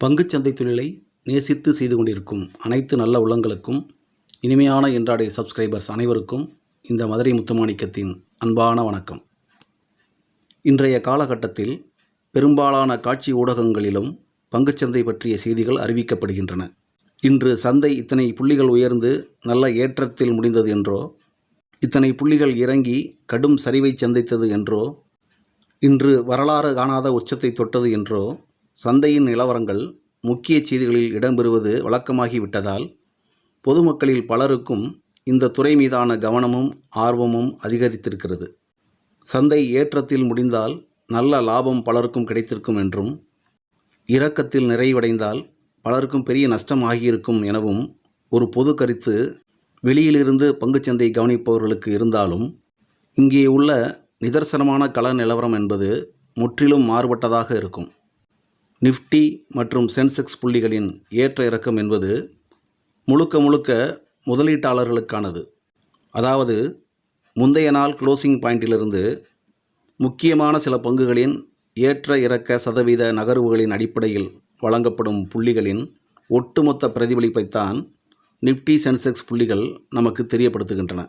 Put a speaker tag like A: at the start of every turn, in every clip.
A: பங்குச்சந்தை தொழிலை நேசித்து செய்து கொண்டிருக்கும் அனைத்து நல்ல உள்ளங்களுக்கும் இனிமையான என்றாடைய சப்ஸ்கிரைபர்ஸ் அனைவருக்கும் இந்த மதுரை முத்துமாணிக்கத்தின் அன்பான வணக்கம். இன்றைய காலகட்டத்தில் பெரும்பாலான காட்சி ஊடகங்களிலும் பங்குச்சந்தை பற்றிய செய்திகள் அறிவிக்கப்படுகின்றன. இன்று சந்தை இத்தனை புள்ளிகள் உயர்ந்து நல்ல ஏற்றத்தில் முடிந்தது என்றோ இத்தனை புள்ளிகள் இறங்கி கடும் சரிவை சந்தித்தது என்றோ இன்று வரலாறு காணாத உச்சத்தை தொட்டது என்றோ சந்தையின் நிலவரங்கள் முக்கிய செய்திகளில் இடம்பெறுவது வழக்கமாகிவிட்டதால் பொதுமக்களில் பலருக்கும் இந்த துறை மீதான கவனமும் ஆர்வமும் அதிகரித்திருக்கிறது. சந்தை ஏற்றத்தில் முடிந்தால் நல்ல லாபம் பலருக்கும் கிடைத்திருக்கும் என்றும் இறக்கத்தில் நிறைவடைந்தால் பலருக்கும் பெரிய நஷ்டம் ஆகியிருக்கும் எனவும் ஒரு பொது கருத்து வெளியிலிருந்து பங்குச்சந்தை கவனிப்பவர்களுக்கு இருந்தாலும் இங்கே உள்ள நிதர்சனமான கள நிலவரம் என்பது முற்றிலும் மாறுபட்டதாக இருக்கும். நிஃப்டி மற்றும் சென்செக்ஸ் புள்ளிகளின் ஏற்ற இறக்கம் என்பது முழுக்க முழுக்க முதலீட்டாளர்களுக்கானது. அதாவது முந்தைய நாள் க்ளோசிங் பாயிண்டிலிருந்து முக்கியமான சில பங்குகளின் ஏற்ற இறக்க சதவீத நகர்வுகளின் அடிப்படையில் வழங்கப்படும் புள்ளிகளின் ஒட்டுமொத்த பிரதிபலிப்பைத்தான் நிஃப்டி சென்செக்ஸ் புள்ளிகள் நமக்கு தெரியப்படுத்துகின்றன.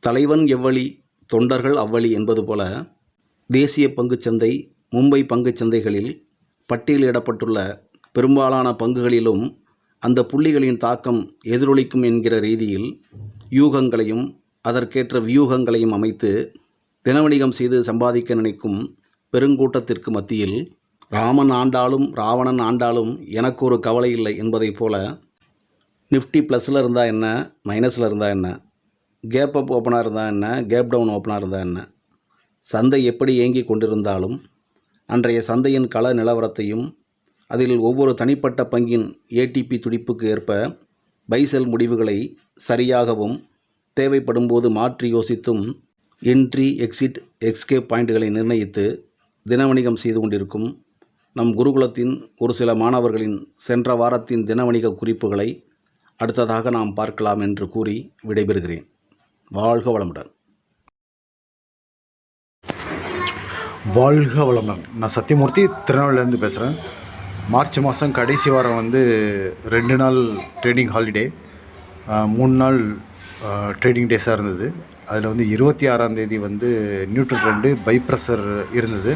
A: தலைவன் எவ்வழி தொண்டர்கள் அவ்வழி என்பது போல தேசிய பங்குச்சந்தை மும்பை பங்குச் சந்தைகளில் பட்டியலிடப்பட்டுள்ள பெரும்பாலான பங்குகளிலும் அந்த புள்ளிகளின் தாக்கம் எதிரொலிக்கும் என்கிற ரீதியில் யூகங்களையும் அதற்கேற்ற வியூகங்களையும் அமைத்து தினவணிகம் செய்து சம்பாதிக்க நினைக்கும் பெருங்கூட்டத்திற்கு மத்தியில் ராமன் ஆண்டாலும் ராவணன் ஆண்டாலும் எனக்கு ஒரு கவலை இல்லை என்பதைப் போல நிஃப்டி ப்ளஸில் இருந்தால் என்ன? மைனஸில் இருந்தால் என்ன? கேப் அப் ஓப்பனாக இருந்தால் என்ன? கேப் டவுன் ஓப்பனாக இருந்தால் என்ன? சந்தை எப்படி இயங்கி கொண்டிருந்தாலும் அன்றைய சந்தையின் கள நிலவரத்தையும் அதில் ஒவ்வொரு தனிப்பட்ட பங்கின் ஏடிபி துடிப்புக்கு ஏற்ப பைசெல் முடிவுகளை சரியாகவும் தேவைப்படும்போது மாற்றி யோசித்தும் என்ட்ரி எக்ஸிட் எக்ஸ்கேப் பாயிண்ட்களை நிர்ணயித்து தினவணிகம் செய்து கொண்டிருக்கும் நம் குருகுலத்தின் ஒரு சில மாணவர்களின் சென்ற வாரத்தின் தினவணிக குறிப்புகளை அடுத்ததாக நாம் பார்க்கலாம் என்று கூறி விடைபெறுகிறேன். வாழ்க வளமுடன்.
B: வாழ்க வளமுடன். நான் சத்தியமூர்த்தி திருநெல்வேலியிலேருந்து பேசுகிறேன் மார்ச் மாதம் கடைசி வாரம் வந்து ரெண்டு நாள் ட்ரேடிங் ஹாலிடே மூணு நாள் ட்ரேடிங் டேஸாக இருந்தது. அதில் வந்து இருபத்தி ஆறாந்தேதி வந்து நியூட்ரல் ரெண்டு பை ப்ரெஷர் இருந்தது.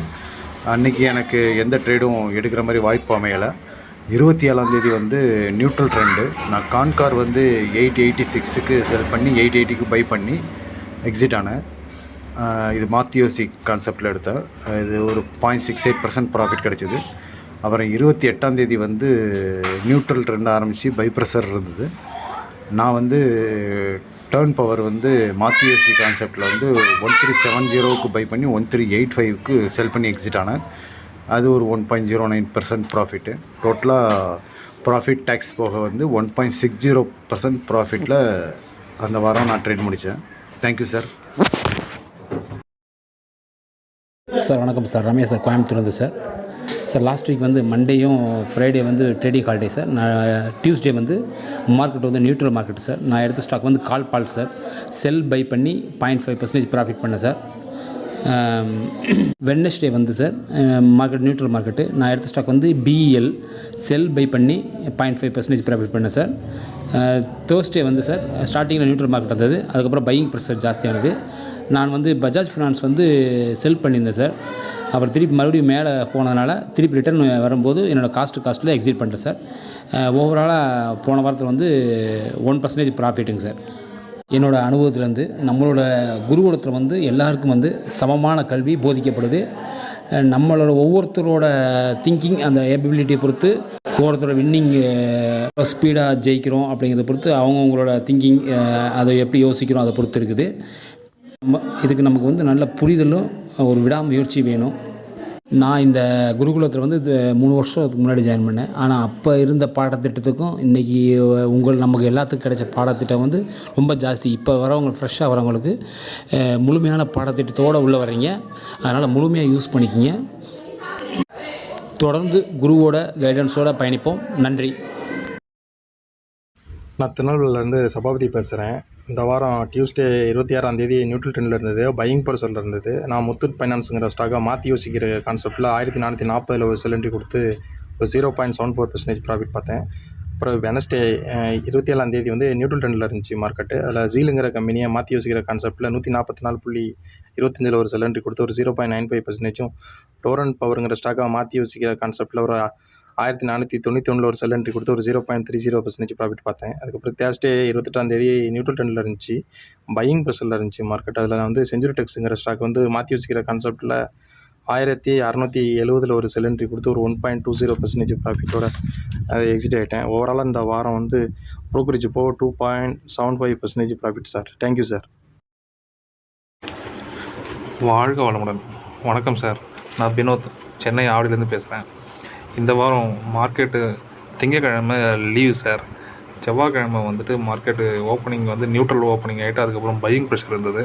B: அன்றைக்கி எனக்கு எந்த ட்ரேடும் எடுக்கிற மாதிரி வாய்ப்பு அமையலை. இருபத்தி ஏழாந்தேதி வந்து நியூட்ரல் ட்ரெண்டு நான் கான்கார் வந்து எயிட் எயிட்டி சிக்ஸுக்கு செல் பண்ணி எயிட் எயிட்டிக்கு பை பண்ணி எக்ஸிட் ஆனேன். இது மாத்தியோசி கான்செப்டில் எடுத்தேன் இது ஒரு point six eight percent profit கிடச்சிது. அப்புறம் இருபத்தி எட்டாம் தேதி வந்து நியூட்ரல் ட்ரெண்ட் ஆரம்பித்து பை ப்ரெஷர் இருந்தது. நான் வந்து டேர்ன் பவர் வந்து மாத்தியோசி கான்செப்டில் வந்து ஒன் த்ரீ செவன் ஜீரோவுக்கு பை பண்ணி ஒன் த்ரீ எயிட் ஃபைவ்க்கு செல் பண்ணி எக்ஸிட் ஆனேன். அது ஒரு one point zero nine percent profit டோட்டலாக ப்ராஃபிட் டேக்ஸ் போக வந்து one point six zero percent ப்ராஃபிட்டில் அந்த வாரம் நான் ட்ரேட் முடித்தேன் தேங்க்யூ சார்
C: சார் வணக்கம் சார். ரமேஷ் சார் கோயம்புத்தூர்லேருந்து சார். சார் லாஸ்ட் வீக் வந்து மண்டேயும் ஃப்ரைடே வந்து ட்ரேடிங் ஹாலிடே சார். நான் டியூஸ்டே வந்து மார்க்கெட் வந்து நியூட்ரல் மார்க்கெட் சார். நான் எடுத்த ஸ்டாக் வந்து கால் பால் சார். செல் பை பண்ணி பாயிண்ட் ஃபைவ் பர்சன்டேஜ் ப்ராஃபிட் பண்ணேன் சார். வெட்னஸ்டே வந்து சார் மார்க்கெட் நியூட்ரல் மார்க்கெட்டு நான் எடுத்த ஸ்டாக் வந்து பிஇஎல் செல் பை பண்ணி பாயிண்ட் ஃபைவ் பர்சன்டேஜ் ப்ராஃபிட் பண்ணேன் சார். தேர்ஸ்டே வந்து சார் ஸ்டார்டிங்கில் நியூட்ரல் மார்க்கெட் வந்தது. அதுக்கப்புறம் பையிங் ப்ரெஷர் ஜாஸ்தியானது. நான் வந்து பஜாஜ் ஃபினான்ஸ் வந்து செல் பண்ணியிருந்தேன் சார். அப்புறம் திருப்பி மறுபடியும் மேலே போனதுனால திருப்பி ரிட்டர்ன் வரும்போது என்னோடய காஸ்ட்டு காஸ்ட்டில் எக்ஸிட் பண்ணிட்டேன் சார். ஓவராலாக போன வாரத்தில் வந்து ஒன் பர்சன்டேஜ் ப்ராஃபிட்டுங்க சார். என்னோடய அனுபவத்திலேருந்து நம்மளோட குருகுலத்தில் வந்து எல்லாருக்கும் வந்து சமமான கல்வி போதிக்கப்படுது. நம்மளோட ஒவ்வொருத்தரோட திங்கிங் அந்த ஏபிலிட்டியை பொறுத்து ஒவ்வொருத்தரோட வின்னிங் ஸ்பீடாக ஜெயிக்கிறோம் அப்படிங்கிறத பொறுத்து அவங்கவுங்களோட திங்கிங் அதை எப்படி யோசிக்கிறோம் அதை பொறுத்து இருக்குது. இதுக்கு நமக்கு வந்து நல்ல புரிதலும் ஒரு விடாமுயற்சி வேணும். நான் இந்த குருகுலத்தில் வந்து இது மூணு வருஷத்துக்கு முன்னாடி ஜாயின் பண்ணேன். ஆனால் அப்போ இருந்த பாடத்திட்டத்துக்கும் இன்றைக்கி உங்கள் நமக்கு எல்லாத்துக்கும் கிடைச்ச பாடத்திட்டம் வந்து ரொம்ப ஜாஸ்தி. இப்போ வரவங்க ஃப்ரெஷ்ஷாக வரவங்களுக்கு முழுமையான பாடத்திட்டத்தோடு உள்ளே வர்றீங்க. அதனால் முழுமையாக யூஸ் பண்ணிக்கிங்க. தொடர்ந்து குருவோட கைடன்ஸோடு பயணிப்போம். நன்றி.
D: நான் திருநெல்வேலியிலேருந்து சபாபதி பேசுகிறேன் இந்த வாரம் டியூஸ்டே இருபத்தி ஆறாம் தேதி நியூட்ரல் ட்ரெண்டில் இருந்தது பையிங் பர்சனில் இருந்தது. நான் முத்தூட் ஃபைனான்ஸுங்கிற ஸ்டாக்காக மாற்றி யோசிக்கிற கான்செப்டில் ஆயிரத்தி நானூற்றி நாற்பதில் ஒரு சிலிண்ட்ரி கொடுத்து ஒரு zero point seven four percentage profit பார்த்தேன். அப்புறம் வெனஸ்டே இருபத்தி ஏழாம் தேதி வந்து நியூட்ரல் ட்ரெண்டில் இருந்துச்சு மார்க்கெட்டு அதில் ஜீலுங்கிற கம்பெனியை மாற்றி யோசிக்கிற கான்செப்ட்டில் நூற்றி நாற்பத்தி நாலு புள்ளி இருபத்தஞ்சில் ஒரு செலண்ட்ரி கொடுத்து ஒரு ஜீரோ பாயிண்ட் நைன் ஃபைவ் பர்சன்டேஜும் டோரன் பவருங்கிற ஸ்டாக்காக மாற்றி யோசிக்கிற கான்செப்ட்டில் ஒரு ஆயிரத்தி நானூற்றி தொண்ணூற்றி ஒன்றில் ஒரு செலண்ட்ரி கொடுத்து ஒரு zero point three zero percentage profit பார்த்தேன். அதுக்கப்புறம் தேர்ஸ்டே இருபத்தெட்டாம் தேதி நியூட்ரல் ட்ரெண்டில் இருந்துச்சு. பையிங் ப்ரெஷரில் இருந்துச்சு மார்க்கெட் அதில் வந்து செஞ்சுரி டெக்ஸுங்கிற ஸ்டாக் வந்து மாற்றி வச்சுக்கிற கான்செப்ட்டில் ஆயிரத்தி அறநூற்றி எழுபதில் ஒரு செலண்ட்ரி கொடுத்து ஒரு one point two zero percentage ப்ராஃபிட்டோட exit ஆகிட்டேன் ஓவராலாக இந்த வாரம் வந்து ப்ரோக்கரேஜ் போ two point seven five percentage profit sir thank you sir
E: வாழ்க வளமுடன். வணக்கம் சார் நான் வினோத். சென்னை ஆவடியிலேருந்து பேசுகிறேன் இந்த வாரம் மார்க்கெட்டு திங்கக்கிழமை லீவ் சார் செவ்வாய்க்கிழமை வந்துட்டு மார்க்கெட்டு ஓப்பனிங் வந்து நியூட்ரல் ஓப்பனிங் ஆகிட்டு அதுக்கப்புறம் பையிங் ப்ரெஷர் இருந்தது.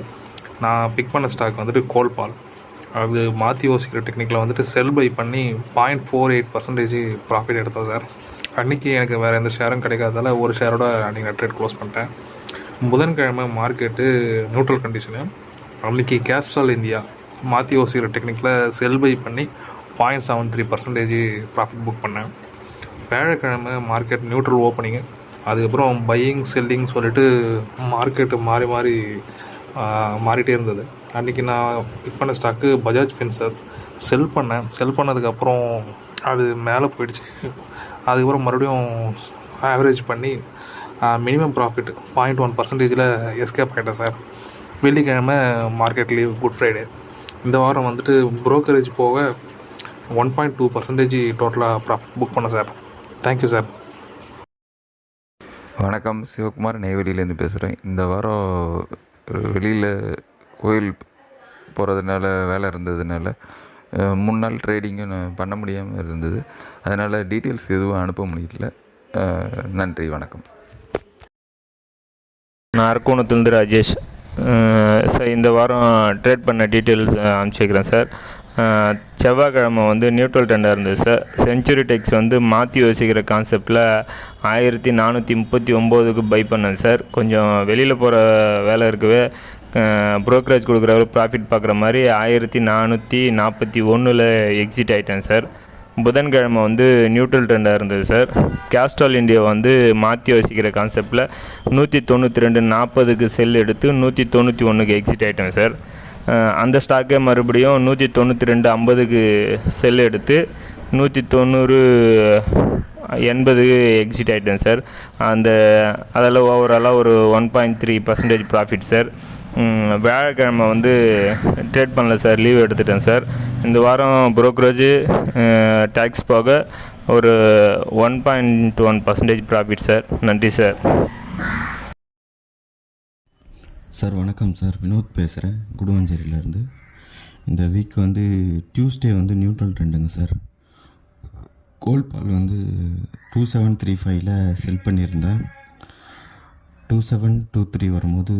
E: நான் பிக் பண்ண ஸ்டாக் வந்துட்டு கோல்பால். அது மாற்றி யோசிக்கிற டெக்னிக்கில் வந்துட்டு செல் பை பண்ணி point four eight percentage profit எடுத்தேன் சார் அன்றைக்கி எனக்கு வேறு எந்த ஷேரும் கிடைக்காததால ஒரு ஷேரோட அன்றைக்கி நான் ட்ரேட் க்ளோஸ் பண்ணிட்டேன். புதன்கிழமை மார்க்கெட்டு நியூட்ரல் கண்டிஷனு அன்றைக்கி கேஸ்ட்ரால் இந்தியா மாற்றி யோசிக்கிற டெக்னிக்கில் செல் பை பண்ணி point seven three percentage profit book பண்ணேன். வியாழக்கிழமை மார்க்கெட் நியூட்ரல் ஓப்பனிங்கு அதுக்கப்புறம் பையிங் செல்லிங் சொல்லிட்டு மார்க்கெட்டு மாறி மாறி மாறிட்டே இருந்தது. அன்றைக்கி நான் பிக் பண்ண ஸ்டாக்கு பஜாஜ் ஃபின்சர் செல் பண்ணேன். செல் பண்ணதுக்கப்புறம் அது மேலே போயிடுச்சு. அதுக்கப்புறம் மறுபடியும் ஆவரேஜ் பண்ணி மினிமம் ப்ராஃபிட் பாயிண்ட் ஒன் பர்சன்டேஜில் எஸ்கேப் ஆகிட்டேன் சார். வெள்ளிக்கிழமை மார்க்கெட் லீவ் குட் ஃப்ரைடே இந்த வாரம் வந்துட்டு ப்ரோக்கரேஜ் போக ஒன் பாயிண்ட் டூ பர்சன்டேஜ் டோட்டலாக ப்ராஃபிட் புக் பண்ணேன் சார் தேங்க்யூ சார்
F: வணக்கம் சிவகுமார். நெய்வேலியிலேருந்து பேசுகிறேன் இந்த வாரம் வெளியில் கோயில் போகிறதுனால வேலை இருந்ததுனால மூணு நாள் ட்ரேடிங்கும் நான் பண்ண முடியாமல் இருந்தது. அதனால் டீட்டெயில்ஸ் எதுவும் அனுப்ப முடியல. நன்றி வணக்கம்.
G: நான் அரக்கோணத்துலேருந்து ராஜேஷ். சார் இந்த வாரம் ட்ரேட் பண்ண டீட்டெயில்ஸ் அனுப்பிச்சிக்கிறேன் சார் செவ்வாய்க்கிழமை வந்து நியூட்ரல் டெண்டாக இருந்தது சார் செஞ்சுரி டெக்ஸ் வந்து மாற்றி யோசிக்கிற கான்செப்டில் ஆயிரத்தி நானூற்றி முப்பத்தி ஒம்போதுக்கு பை பண்ணேன் சார் கொஞ்சம் வெளியில் போகிற வேலை இருக்கவே. ப்ரோக்கரேஜ் கொடுக்குற ப்ராஃபிட் பார்க்குற மாதிரி ஆயிரத்தி நானூற்றி நாற்பத்தி ஒன்றில் எக்ஸிட் ஆகிட்டேன் சார் புதன்கிழமை வந்து நியூட்ரல் ட்ரெண்டாக இருந்தது சார் கேஸ்ட்ரால் இந்தியா வந்து மாற்றி வசிக்கிற கான்செப்டில் நூற்றி தொண்ணூற்றி ரெண்டு நாற்பதுக்கு செல் எடுத்து நூற்றி தொண்ணூற்றி ஒன்றுக்கு எக்ஸிட் ஆகிட்டேன் சார் அந்த ஸ்டாக்கே மறுபடியும் நூற்றி தொண்ணூற்றி ரெண்டு ஐம்பதுக்கு செல் எடுத்து நூற்றி தொண்ணூறு எண்பதுக்கு எக்ஸிட் ஆகிட்டேன் சார் அந்த அதில் ஓவராலாக ஒரு one point three percentage profit sir வியாழக்கிழமை வந்து ட்ரேட் பண்ணல சார் லீவ் எடுத்துட்டேன் சார் இந்த வாரம் brokerage டேக்ஸ் போக ஒரு one point one percentage profit sir நன்றி சார்
H: சார் வணக்கம் சார். வினோத் பேசுகிறேன் குடுவாஞ்சேரியிலேருந்து இந்த வீக் வந்து டியூஸ்டே வந்து நியூட்ரல் ட்ரெண்டுங்க சார். கோல்ட் பால் வந்து டூ செவன் த்ரீ ஃபைவ்ல செல் பண்ணியிருந்தேன். டூ செவன் டூ த்ரீ வரும்போது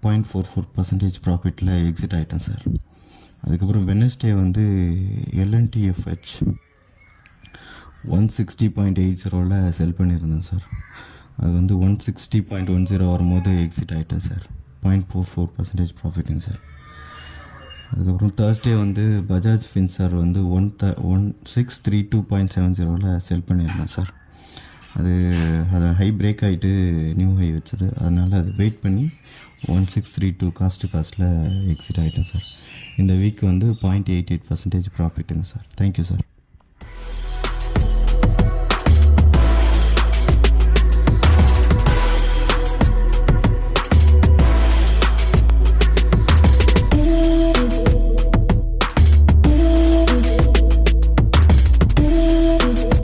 H: பாயிண்ட் ஃபோர் ஃபோர் பர்சன்டேஜ் ப்ராஃபிட்டில் எக்ஸிட் ஆகிட்டேன் சார். அதுக்கப்புறம் வெனஸ்டே வந்து LNTFH one sixty point eight ஜீரோவில் செல் பண்ணியிருந்தேன் சார். அது வந்து one sixty point one zero வரும்போது எக்ஸிட் ஆகிட்டேன் sir. Point four four percentage ப்ராஃபிட்டுங்க sir அதுக்கப்புறம் தேர்ஸ்டே வந்து பஜாஜ் ஃபின்சார் வந்து one the one six three two point seven ஜீரோவில் செல் பண்ணியிருந்தேன் சார் அது அது ஹை பிரேக் ஆகிட்டு நியூ ஹை வச்சது. அதனால் அது வெயிட் பண்ணி one six three two cost காஸ்ட்டில் exit ஆகிட்டேன் சார் இந்த வீக் வந்து பாயிண்ட் எயிட் எயிட் பர்சன்டேஜ் ப்ராஃபிட்டுங்க சார் தேங்க்யூ சார்